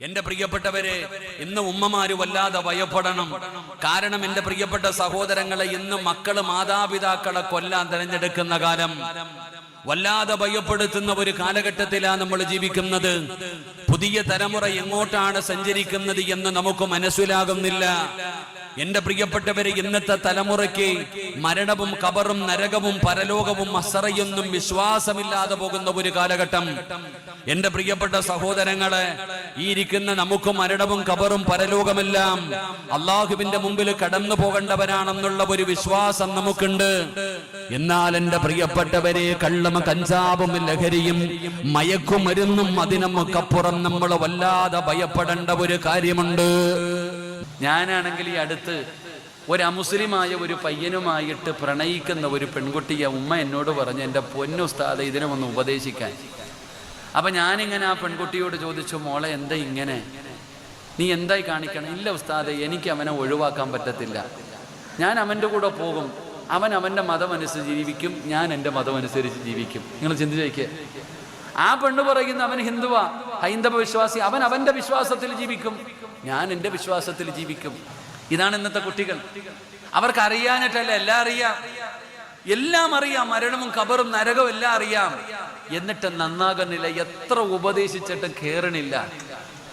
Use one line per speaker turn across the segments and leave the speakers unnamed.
എന്റെ പ്രിയപ്പെട്ടവരെ ഇന്ന് ഉമ്മമാര് വല്ലാതെ ഭയപ്പെടണം. കാരണം എന്റെ പ്രിയപ്പെട്ട സഹോദരങ്ങളെ ഇന്ന് മക്കൾ മാതാപിതാക്കളെ കൊല്ലാൻ തിരഞ്ഞെടുക്കുന്ന കാലം. വല്ലാതെ ഭയപ്പെടുത്തുന്ന ഒരു കാലഘട്ടത്തിലാണ് നമ്മൾ ജീവിക്കുന്നത്. പുതിയ തലമുറ എങ്ങോട്ടാണ് സഞ്ചരിക്കുന്നത് എന്ന് നമുക്ക് മനസ്സിലാകുന്നില്ല. എന്റെ പ്രിയപ്പെട്ടവരെ ഇന്നത്തെ തലമുറയ്ക്ക് മരണവും കബറും നരകവും പരലോകവും അസറയൊന്നും വിശ്വാസമില്ലാതെ പോകുന്ന ഒരു കാലഘട്ടം. എന്റെ പ്രിയപ്പെട്ട സഹോദരങ്ങളെ ഈ ഇരിക്കുന്ന നമുക്ക് മരണവും കബറും പരലോകമെല്ലാം അള്ളാഹുവിന്റെ മുമ്പിൽ കടന്നു പോകേണ്ടവരാണെന്നുള്ള ഒരു വിശ്വാസം നമുക്കുണ്ട്. എന്നാൽ എന്റെ പ്രിയപ്പെട്ടവരെ കള്ളും കഞ്ചാവും ലഹരിയും മയക്കുമരുന്നും അതിനമ്മക്കപ്പുറം നമ്മൾ വല്ലാതെ ഭയപ്പെടേണ്ട ഒരു കാര്യമുണ്ട്. ഞാനാണെങ്കിൽ ഈ അടുത്ത് ഒരു അമുസ്ലിമായ ഒരു പയ്യനുമായിട്ട് പ്രണയിക്കുന്ന ഒരു പെൺകുട്ടിയെ ഉമ്മ എന്നോട് പറഞ്ഞു എന്റെ പൊന്നുസ്താദ ഇതിനെ ഒന്ന് ഉപദേശിക്കാൻ. അപ്പൊ ഞാനിങ്ങനെ ആ പെൺകുട്ടിയോട് ചോദിച്ചു മോളെ എന്താ ഇങ്ങനെ? നീ എന്തായി കാണിക്കണം? ഇല്ല ഉസ്താദെ എനിക്ക് അവനെ ഒഴിവാക്കാൻ പറ്റത്തില്ല. ഞാൻ അവന്റെ കൂടെ പോകും. അവൻ അവന്റെ മതമനുസരിച്ച് ജീവിക്കും. ഞാൻ എന്റെ മതമനുസരിച്ച് ജീവിക്കും. നിങ്ങൾ ചിന്തിച്ച് നോക്കിയേ. ആ പെണ്ണ് പറയുന്ന അവൻ ഹിന്ദുവാ. ഹൈന്ദവ വിശ്വാസി. അവൻ അവന്റെ വിശ്വാസത്തിൽ ജീവിക്കും. ഞാൻ എന്റെ വിശ്വാസത്തിൽ ജീവിക്കും. ഇതാണ് ഇന്നത്തെ കുട്ടികൾ. അവർക്ക് അറിയാനായിട്ടല്ല എല്ലാം അറിയാം. എല്ലാം അറിയാം. മരണവും കബറും നരകവും എല്ലാം അറിയാം. എന്നിട്ട് നന്നാകുന്നില്ല. എത്ര ഉപദേശിച്ചിട്ടും കേറണില്ല.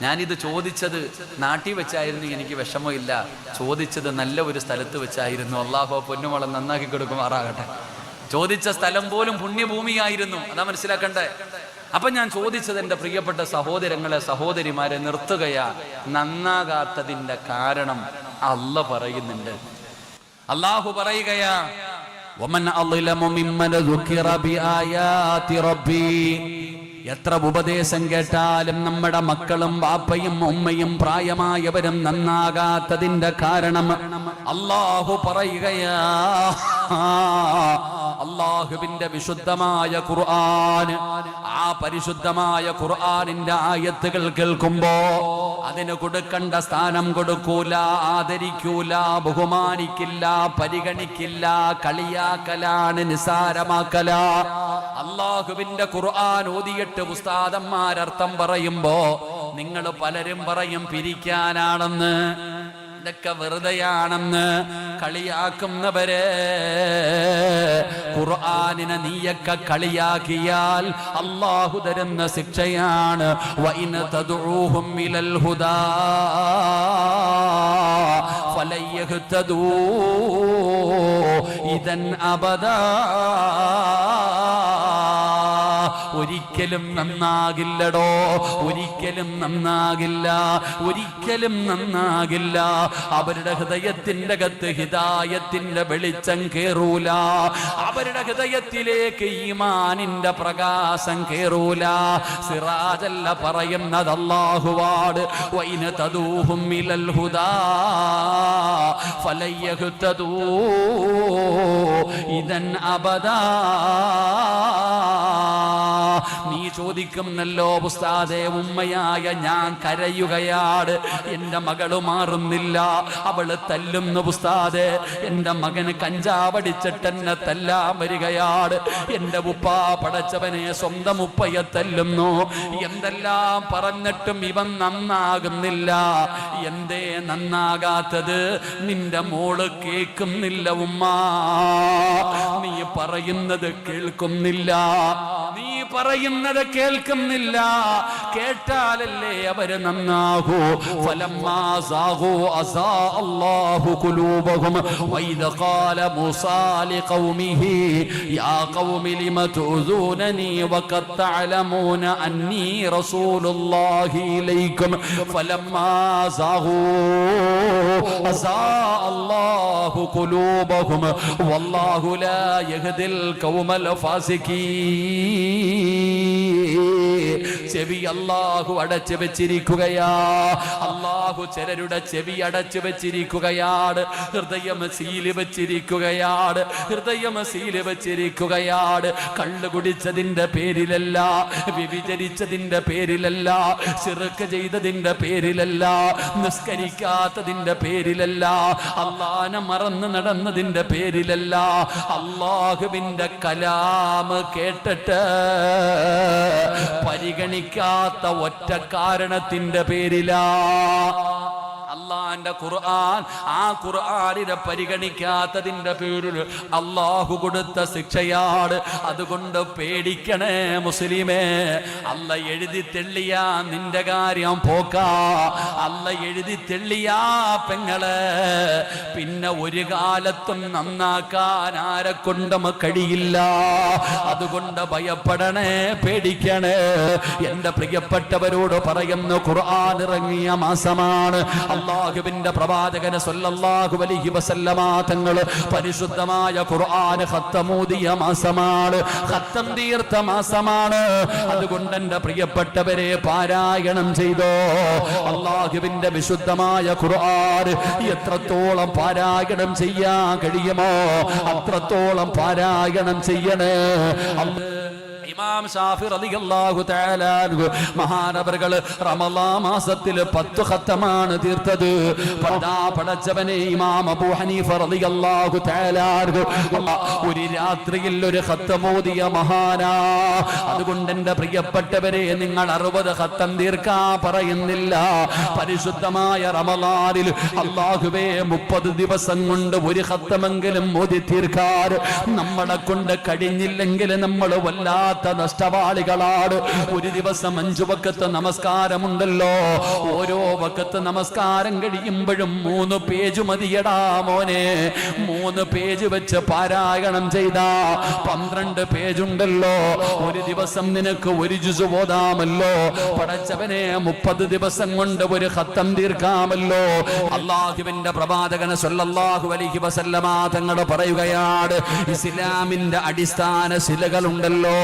ഞാനിത് ചോദിച്ചത് നാട്ടിൽ വെച്ചായിരുന്നു. എനിക്ക് വിഷമമില്ല. ചോദിച്ചത് നല്ല ഒരു സ്ഥലത്ത് വെച്ചായിരുന്നു. അള്ളാഹോ പൊന്നുമോളം നന്നാക്കി കൊടുക്കുമാറാകട്ടെ. ചോദിച്ച സ്ഥലം പോലും പുണ്യഭൂമിയായിരുന്നു. അതാ മനസ്സിലാക്കണ്ടേ? അപ്പൊ ഞാൻ ചോദിച്ചത് എന്റെ പ്രിയപ്പെട്ട സഹോദരങ്ങളെ സഹോദരിമാരെ നിർത്തുകയാ. നന്നാകാത്തതിന്റെ കാരണം അല്ല പറയുന്നുണ്ട്. അള്ളാഹു പറയുകയാ ഒമൻ അള്ളാഹു എത്ര ഉപദേശം കേട്ടാലും നമ്മുടെ മക്കളും ബാപ്പയും ഉമ്മയും പ്രായമായവരും നന്നാകാത്തതിന്റെ കാരണം അള്ളാഹു പറയുകയാ. അള്ളാഹുവിന്റെ വിശുദ്ധമായ ഖുർആൻ ആ പരിശുദ്ധമായ ഖുർആനിന്റെ ആയത്തുകൾ കേൾക്കുമ്പോ അതിന് കൊടുക്കേണ്ട സ്ഥാനം കൊടുക്കൂല ആദരിക്കൂല ബഹുമാനിക്കില്ല പരിഗണിക്കില്ല കളിയാക്കലാണ് നിസാരമാക്കല. അള്ളാഹുവിന്റെ ഖുർആൻ ഓതിയിട്ട് ഉസ്താദന്മാരർത്ഥം പറയുമ്പോ നിങ്ങൾ പലരും പറയും പിരിക്കാനാണെന്ന്. ഇതൊക്കെ വെറുതെയാണെന്ന് കളിയാക്കുന്നവരെ. ഖുർആനിനെ നീയൊക്കെ കളിയാക്കിയാൽ അള്ളാഹു തരുന്ന ശിക്ഷയാണ്. ഇതൻ അബദാ ഒരിക്കലും നന്നാകില്ലടോ. ഒരിക്കലും നന്നാകില്ല. ഒരിക്കലും നന്നാകില്ല. അവരുടെ ഹൃദയത്തിന്റെ അകത്ത് ഹിതായത്തിന്റെ വെളിച്ചം കേറൂല. അവരുടെ ഹൃദയത്തിലേക്ക് ഈമാനിന്റെ പ്രകാശം കേറൂല. സിറാജല്ല പറയുന്നത് അല്ലാഹുവാട് വൈന തദൂഹും ഇലൽ ഹുദാ. ഫലയ്യഹുത്തതൂ ഇതൻ അബദാ. നീ ചോദിക്കുന്നല്ലോ പുസ്താദേ ഉമ്മയായ ഞാൻ കരയുകയാണ്. എന്റെ മകൾ മാറുന്നില്ല. അവൾ തല്ലുന്നു ഉസ്താദേ. എന്റെ മകന് കഞ്ചാവടിച്ചിട്ട് എന്നെ തല്ലാൻ വരികയാണ്. എന്റെ ഉപ്പ പടച്ചവനെ സ്വന്തം ഉപ്പയെ തല്ലുന്നു. എന്തെല്ലാം പറഞ്ഞിട്ടും ഇവൻ നന്നാകുന്നില്ല. എന്തേ നന്നാകാത്തത്? നിന്റെ മോൾ കേൾക്കുന്നില്ല ഉമ്മ. നീ പറയുന്നത് കേൾക്കുന്നില്ല. പറയുന്നത് കേൾക്കുന്നില്ല. കേട്ടാലല്ലേ അവർ നന്നാകൂ. ഫലമ്മാ സാഹു അസാ അല്ലാഹു ഖുലൂബഹും. വൈദ ഖാല മൂസാ ലിഖൗമിഹി യാ ഖൗമി ലിമ തുഊദൂനനി വഖദ് അന്നി റസൂലുള്ളാഹി ഇലൈക്കും. ഫലമ്മാ സാഹു അസാ അല്ലാഹു ഖുലൂബഹും. വല്ലാഹു ലാ യഹ്ദിൽ ഖൗമൽ ഫാസിഖീൻ. ചെവി അള്ളാഹു അടച്ചു വെച്ചിരിക്കുകയാ. അള്ളാഹു ചിലരുടെ ചെവി അടച്ചു വെച്ചിരിക്കുകയാണ്. ഹൃദയം സീൽ വെച്ചിരിക്കുകയാണ്. ഹൃദയം സീൽ വെച്ചിരിക്കുകയാണ്. കള്ളു കുടിച്ചതിന്റെ പേരിലല്ല വ്യഭിചരിച്ചതിന്റെ പേരിലല്ല ചെറുക്ക് ചെയ്തതിന്റെ പേരിലല്ല നിസ്കരിക്കാത്തതിന്റെ പേരിലല്ല അള്ളാനെ മറന്ന് നടന്നതിന്റെ പേരിലല്ല. അള്ളാഹുവിന്റെ കലാമ് കേട്ടിട്ട് പരിഗണിക്കാത്ത ഒറ്റ കാരണത്തിന്റെ പേരിലാ അള്ളാന്റെ ഖുർആൻ ആ ഖുർആനിനെ പരിഗണിക്കാത്തതിന്റെ പേരിൽ അള്ളാഹു കൊടുത്ത ശിക്ഷയാണ്. അതുകൊണ്ട് പേടിക്കണേ മുസ്ലിമേ അല്ല എഴുതി തെള്ളിയാ നിന്റെ കാര്യം പോക്കാ. അല്ല എഴുതി തെള്ളിയാ പെങ്ങളെ പിന്നെ ഒരു കാലത്തും നന്നാക്കാൻ ആരെ കൊണ്ടും കഴിയില്ല. അതുകൊണ്ട് ഭയപ്പെടണേ പേടിക്കണേ. എന്റെ പ്രിയപ്പെട്ടവരോട് പറയുന്നു ഖുർആൻ ഇറങ്ങിയ മാസമാണ്. അള്ളാഹുവിന്റെ പ്രവാചകന് അലൈഹി വസല്ലമ തങ്ങൾ പരിശുദ്ധമായ ഖുർആൻ ഖത്തമൂദിയ മാസമാണ്. ഖത്തം തീർത്ത മാസമാണ്. അതുകൊണ്ട് എന്റെ പ്രിയപ്പെട്ടവരെ പാരായണം ചെയ്തോ. അള്ളാഹുവിന്റെ വിശുദ്ധമായ ഖുർആൻ എത്രത്തോളം പാരായണം ചെയ്യാൻ കഴിയുമോ അത്രത്തോളം പാരായണം ചെയ്യണേ. അല്ലാ ഇമാം ഷാഫി റളിയല്ലാഹു തആല മഹാനവറുകൾ റമളാ മാസത്തിൽ പത്ത് ഖത്തമാണ് തീർത്തത്. പടാ പടച്ചവനെ ഇമാം അബൂ ഹനീഫ റളിയല്ലാഹു തആല ഒരു രാത്രിയിൽ ഒരു ഖത്തം ഓതിയ മഹാനാ. അതുകൊണ്ട് എന്റെ പ്രിയപ്പെട്ടവരെ നിങ്ങൾ അറുപത് ഖത്തം തീർക്കാ പറയുന്നില്ല. പരിശുദ്ധമായ റമളാനിൽ അല്ലാഹുവേ 30 ദിവസം കൊണ്ട് ഒരു ഖത്തമെങ്കിലും ഓതി തീർക്കാൻ നമ്മളെ കൊണ്ട് കഴിഞ്ഞില്ലെങ്കിൽ നമ്മൾ വല്ലാത്ത നഷ്ടവാളികളാണ് ഒരു ദിവസം അഞ്ചു വക്കത്ത് നമസ്കാരമുണ്ടല്ലോ. ഓരോ വക്കത്ത് നമസ്കാരം കഴിയുമ്പോഴും മൂന്ന് പേജ് മതിയടാ മോനെ. മൂന്ന് പേജ് വെച്ച് പാരായണം ചെയ്ത. പന്ത്രണ്ട് പേജുണ്ടല്ലോ. ഒരു ദിവസം നിനക്ക് ഒരു ജുസു പോതാമല്ലോ. പടച്ചവനെ മുപ്പത് ദിവസം കൊണ്ട് ഒരു ഹത്തം തീർക്കാമല്ലോ. അള്ളാഹുവിന്റെ പ്രവാചകനെ സൊല്ലാഹു അലിഹി വസല്ലമ തങ്ങൾ പറയുകയാണ് ഇസ്ലാമിന്റെ അടിസ്ഥാന ശിലകളുണ്ടല്ലോ.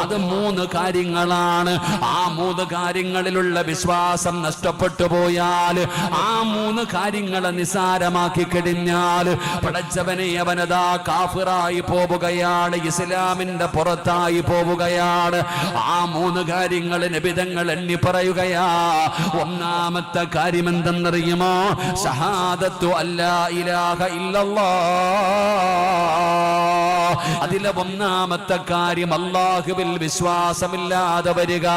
അത് മൂന്ന് കാര്യങ്ങളാണ്. ആ മൂന്ന് കാര്യങ്ങളിലുള്ള വിശ്വാസം നഷ്ടപ്പെട്ടു പോയാൽ ആ മൂന്ന് കാര്യങ്ങളെ നിസാരമാക്കി കഴിഞ്ഞാൽ പടച്ചവനെ അവനതാ കാഫിറായി പോവുകയാണ് ഇസ്ലാമിന്റെ പുറത്തായി പോവുകയാണ്. ആ മൂന്ന് കാര്യങ്ങൾ നിബിതങ്ങൾ എണ്ണി പറയുകയാ ഒന്നാമത്തെ കാര്യം എന്തെന്നറിയുമോ ഷഹാദത്തു അല്ലാ ഇലാഹ ഇല്ലല്ലാ. അതിലെ ഒന്നാമത്തെ കാര്യം അള്ളാഹുവിൽ വിശ്വാസമില്ലാതെ വരിക.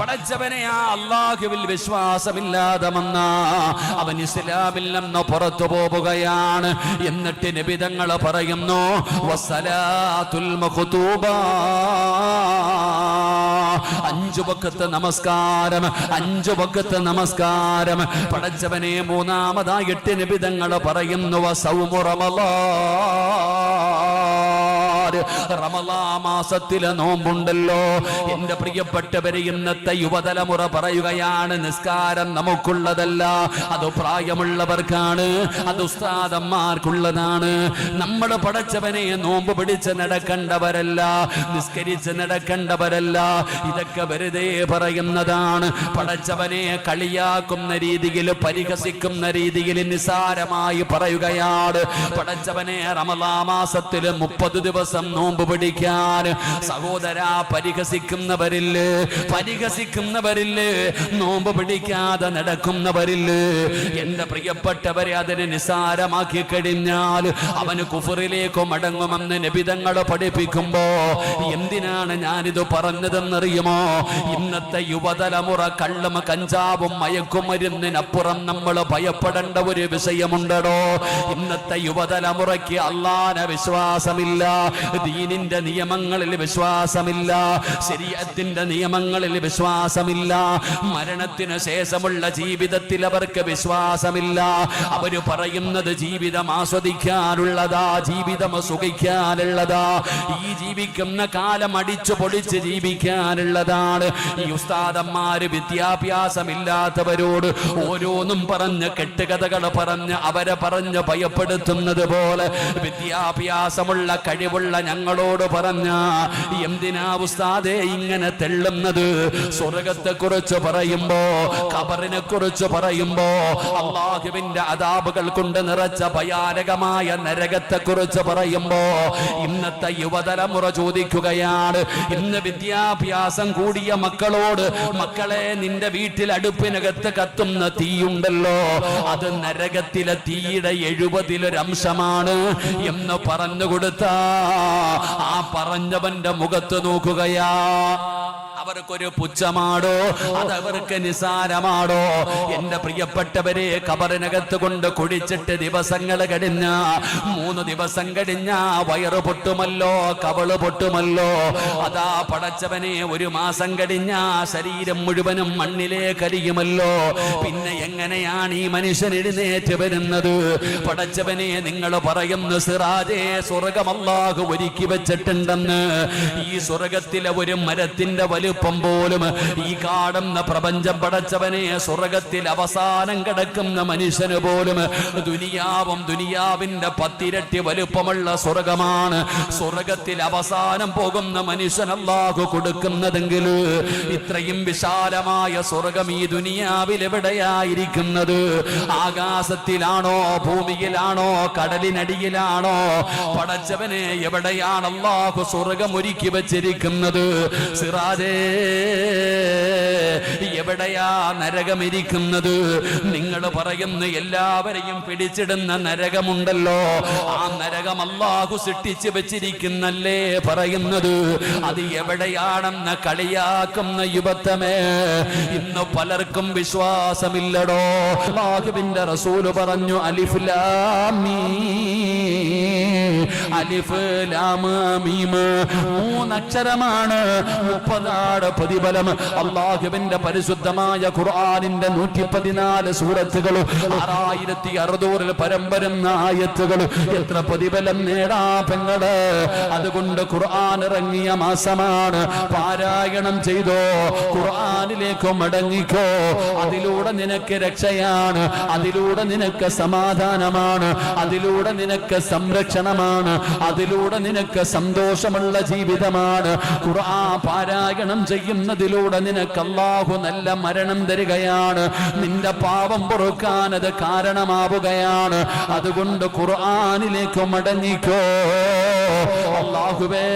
പടച്ചവനെ ആ അള്ളാഹുവിൽ വിശ്വാസമില്ലാതെ വന്ന അവൻ ഇസ്ലാമിൽ പുറത്തു പോവുകയാണ്. എന്നിട്ട് നിബിതങ്ങൾ പറയുന്നു അഞ്ചു പക്കത്ത് നമസ്കാരം അഞ്ചു പക്കത്ത് നമസ്കാരം. പടച്ചവനെ മൂന്നാമതായിട്ട് നിബിതങ്ങൾ പറയുന്നു വസൗമു റമളാ മാസത്തിലെ നോമ്പുണ്ടല്ലോ. എന്റെ പ്രിയപ്പെട്ടവരെ ഇന്നത്തെ യുവതലമുറ പറയുകയാണ് നിസ്കാരം നമുക്കുള്ളതല്ല അത് പ്രായമുള്ളവർക്കാണ് അത് ഉസ്താദന്മാർക്കുള്ളതാണ്. നമ്മൾ പടച്ചവനെ നോമ്പ് പിടിച്ച് നടക്കേണ്ടവരല്ല നിസ്കരിച്ച് നടക്കേണ്ടവരല്ല. ഇതൊക്കെ വെറുതെ പറയുന്നതാണ്. പടച്ചവനെ കളിയാക്കുന്ന രീതിയിൽ പരിഹസിക്കുന്ന രീതിയിൽ നിസാരമായി പറയുകയാണ്. പടച്ചവനെ റമലാ മാസത്തിൽ മുപ്പത് ദിവസം നോമ്പ് പിടിക്കാൻ. സഹോദര പരിഹസിക്കുന്നവരിൽ പരിഹസിക്കുന്നവരിൽ നോമ്പ് പിടിക്കാതെ നടക്കുന്നവരിൽ എന്റെ പ്രിയപ്പെട്ടവരെ അതിനെ നിസാരമാക്കി കഴിഞ്ഞാൽ അവന് കുഫറിലേക്കോ മടങ്ങുമെന്ന് നിബിതങ്ങൾ പഠിപ്പിക്കുമ്പോ എന്തിനാണ് ഞാനിത് പറഞ്ഞതെന്നറിയുമോ? ഇന്നത്തെ യുവതലമുറ കള്ളും കഞ്ചാവും മയക്കുമരുന്നിനപ്പുറം നമ്മൾ ഭയപ്പെടേണ്ട ഒരു വിഷയമുണ്ടടോ. ഇന്നത്തെ യുവതലമുറയ്ക്ക് അള്ളാന വിശ്വാസമില്ല. ദീനിന്റെ നിയമങ്ങളിൽ വിശ്വാസമില്ല ശരീരത്തിന്റെ നിയമങ്ങളിൽ വിശ്വാസമില്ല മരണത്തിന് ശേഷമുള്ള ജീവിതത്തിൽ അവർക്ക് വിശ്വാസമില്ല. അവർ പറയുന്നത് ജീവിതം ആസ്വദിക്കാനുള്ളതാ ജീവിതം സുഖിക്കാനുള്ളതാ ഈ ജീവിക്കുന്ന കാലം അടിച്ചു പൊളിച്ച് ജീവിക്കാനുള്ളതാണ്. ഈ ഉസ്താദന്മാര് വിദ്യാഭ്യാസമില്ലാത്തവരോട് ഓരോന്നും പറഞ്ഞ് കെട്ടുകഥകൾ പറഞ്ഞ് അവരെ പറഞ്ഞ് ഭയപ്പെടുത്തുന്നത് പോലെ വിദ്യാഭ്യാസമുള്ള കഴിവുള്ള ഞങ്ങളോട് പറഞ്ഞ എന്തിനാ ഉസ്താദെ ഇങ്ങനെ തെള്ളുന്നത്? സ്വർഗത്തെ കുറിച്ച് പറയുമ്പോ ഖബറിനെ കുറിച്ച് പറയുമ്പോ അള്ളാഹുവിന്റെ അതാപുകൾ കൊണ്ട് നിറച്ച ഭയാനകമായ നരകത്തെ കുറിച്ച് പറയുമ്പോ ഇന്നത്തെ യുവതലമുറ ചോദിക്കുകയാണ് ഇന്ന് വിദ്യാഭ്യാസം കൂടിയ മക്കളോട് മക്കളെ നിന്റെ വീട്ടിൽ അടുപ്പിനകത്ത് കത്തുന്ന തീയുണ്ടല്ലോ. അത് നരകത്തിലെ തീയുടെ എഴുപതിലൊരംശമാണ് എന്ന് പറഞ്ഞു കൊടുത്ത ആ പറഞ്ഞവന്റെ മുഖത്ത് നോക്കുകയാ. അവർക്കൊരു പുച്ഛമാടോ? അതവർക്ക് നിസാരമാടോ? എന്റെ പ്രിയപ്പെട്ടവരെ കബറിനകത്ത് കൊണ്ട് കുടിച്ചിട്ട് ദിവസങ്ങൾ കഴിഞ്ഞ മൂന്ന് ദിവസം കഴിഞ്ഞ വയറ് പൊട്ടുമല്ലോ കവൾ പൊട്ടുമല്ലോ. അതാ പടച്ചവനെ ഒരു മാസം കഴിഞ്ഞ ശരീരം മുഴുവനും മണ്ണിലേ കരിയുമല്ലോ പിന്നെ എങ്ങനെയാണ് ഈ മനുഷ്യൻ എഴുന്നേറ്റ് വരുന്നത്? പടച്ചവനെ നിങ്ങൾ പറയുന്നു സിറാജേ സ്വർഗമല്ലാഹു ഒരുക്കി വെച്ചിട്ടുണ്ടെന്ന്. ഈ സ്വർഗത്തിലെ ഒരു മരത്തിന്റെ വലുപ്പം പോലും ഈ കാണുന്ന പ്രപഞ്ചം പടച്ചവനെ സ്വർഗത്തിൽ അവസാനം കിടക്കുന്ന മനുഷ്യന് പോലും ദുനിയാവും ദുനിയാവിന്റെ പത്തിരട്ടി വലുപ്പമുള്ള സ്വർഗമാണ്. സ്വർഗത്തിൽ അവസാനം പോകുന്ന മനുഷ്യൻ അല്ലാഹു കൊടുക്കുന്നതെങ്കിൽ ഇത്രയും വിശാലമായ സ്വർഗം ഈ ദുനിയാവിൽ എവിടെയായിരിക്കുന്നത്? ആകാശത്തിലാണോ ഭൂമിയിലാണോ കടലിനടിയിലാണോ? പടച്ചവനെ എവിടെയാണ് അള്ളാഹു സ്വർഗം ഒരുക്കി വെച്ചിരിക്കുന്നത്? സിറാജേ എവിടെയാ നരകമിരിക്കുന്നത്? നിങ്ങൾ പറയുന്ന എല്ലാവരെയും പിടിച്ചിടുന്ന നരകമുണ്ടല്ലോ. ആ നരകം അള്ളാഹു സൃഷ്ടിച്ചു വെച്ചിരിക്കുന്നല്ലേ പറയുന്നത്? അത് എവിടെയാണെന്ന് കളിയാക്കുന്ന യുവത്തമേ ഇന്ന് പലർക്കും വിശ്വാസമില്ലടോ. അള്ളാഹുവിന്റെ റസൂൽ പറഞ്ഞു അലിഫ് ലാം മീം. അലിഫ് ലാം മീം. മൂന്നക്ഷരമാണ്. മുപ്പതാട് പ്രതിഫലം അള്ളാഹുവിന്റെ പരിശുദ്ധമായ ഖുർആാനിന്റെ നൂറ്റി പതിനാല് സൂറത്തുകൾ ആറായിരത്തി അറുന്നൂറിൽ പരമ്പരം ആയത്തുകൾ. എത്ര പ്രതിഫലം നേടാ പെങ്ങൾ? അതുകൊണ്ട് ഖുർആൻ ഇറങ്ങിയ മാസമാണ്. പാരായണം ചെയ്തോ? ഖുർആാനിലേക്ക് മടങ്ങിക്കോ? അതിലൂടെ നിനക്ക് രക്ഷയാണ്. അതിലൂടെ നിനക്ക് സമാധാനമാണ്. അതിലൂടെ നിനക്ക് സംരക്ഷണമാണ്. അതിലൂടെ നിനക്ക് സന്തോഷമുള്ള ജീവിതമാണ്. ഖുർആൻ പാരായണം ചെയ്യുന്നതിലൂടെ നിനക്ക് നല്ല മരണം തരികയാണ്. നിന്റെ പാപം പൊറുക്കാൻ അത് കാരണമാവുകയാണ്. അതുകൊണ്ട് ഖുർആനിലേക്ക് മടങ്ങിക്കോ. അല്ലാഹുവേ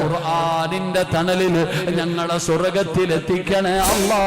ഖുർആനിന്റെ തണലിൽ ഞങ്ങളെ സ്വർഗത്തിലെത്തിക്കണേ അല്ലാ